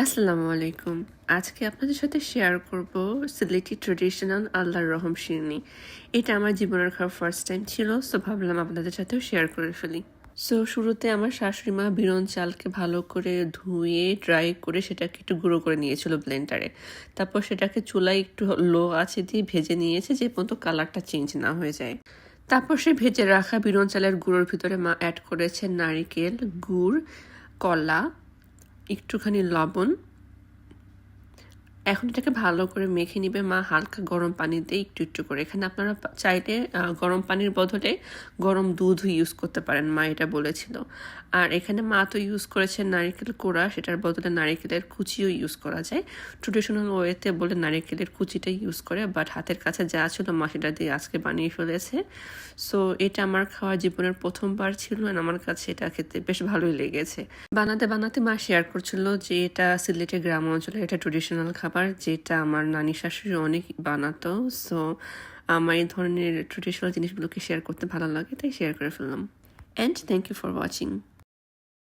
আসসালামু আলাইকুম। আজকে আপনাদের সাথে শেয়ার করব সিলেটি ট্রেডিশনাল আল্লাহর রহম শিরনি এটা আমার জীবনের খাওয়া ফার্স্ট টাইম ছিল সো ভাবলাম আপনাদের সাথেও শেয়ার করে ফেলি। সো শুরুতে আমার শাশুড়ি মা বিরন চালকে ভালো করে ধুয়ে ড্রাই করে সেটাকে একটু গুঁড়ো করে নিয়েছিল ব্লেন্ডারে তারপর সেটাকে চুলায় একটু লো আছে দিয়ে ভেজে নিয়েছে, যে পর্যন্ত কালারটা চেঞ্জ না হয়ে যায়। তারপর সে ভেজে রাখা বিরন চালের গুঁড়োর ভিতরে মা অ্যাড করেছে নারিকেল, গুড়, কলা একটুখানি লবণ এখন এটাকে ভালো করে মেখে নিবে। মা হালকা গরম পানি দিয়ে একটু একটু করে। এখানে আপনারা চাইলে গরম পানির বদলে গরম দুধও ইউজ করতে পারেন, মা এটা বলেছিল। আর এখানে মা তো ইউজ করেছেন নারিকেল কোড়া, সেটার বদলে নারিকেলের কুচিও ইউজ করা যায়। ট্রেডিশনাল ওয়েতে বলে নারিকেলের কুচিটা ইউজ করে বাট হাতের কাছে যা ছিল মা সেটা দিয়ে আজকে বানিয়ে ফেলেছে। সো এটা আমার খাওয়া জীবনের প্রথমবার ছিল আমার কাছে এটা খেতে বেশ ভালোই লেগেছে। বানাতে বানাতে মা শেয়ার করছিল যে এটা সিলেটের গ্রাম অঞ্চলে এটা ট্রেডিশনাল খাবার যেটা আমার নানি শাশুড়ি অনেক বানাতো সো আমার এই ধরনের ট্রেডিশনাল জিনিসগুলোকে শেয়ার করতে ভালো লাগে, তাই শেয়ার করে ফেললাম। And thank you for watching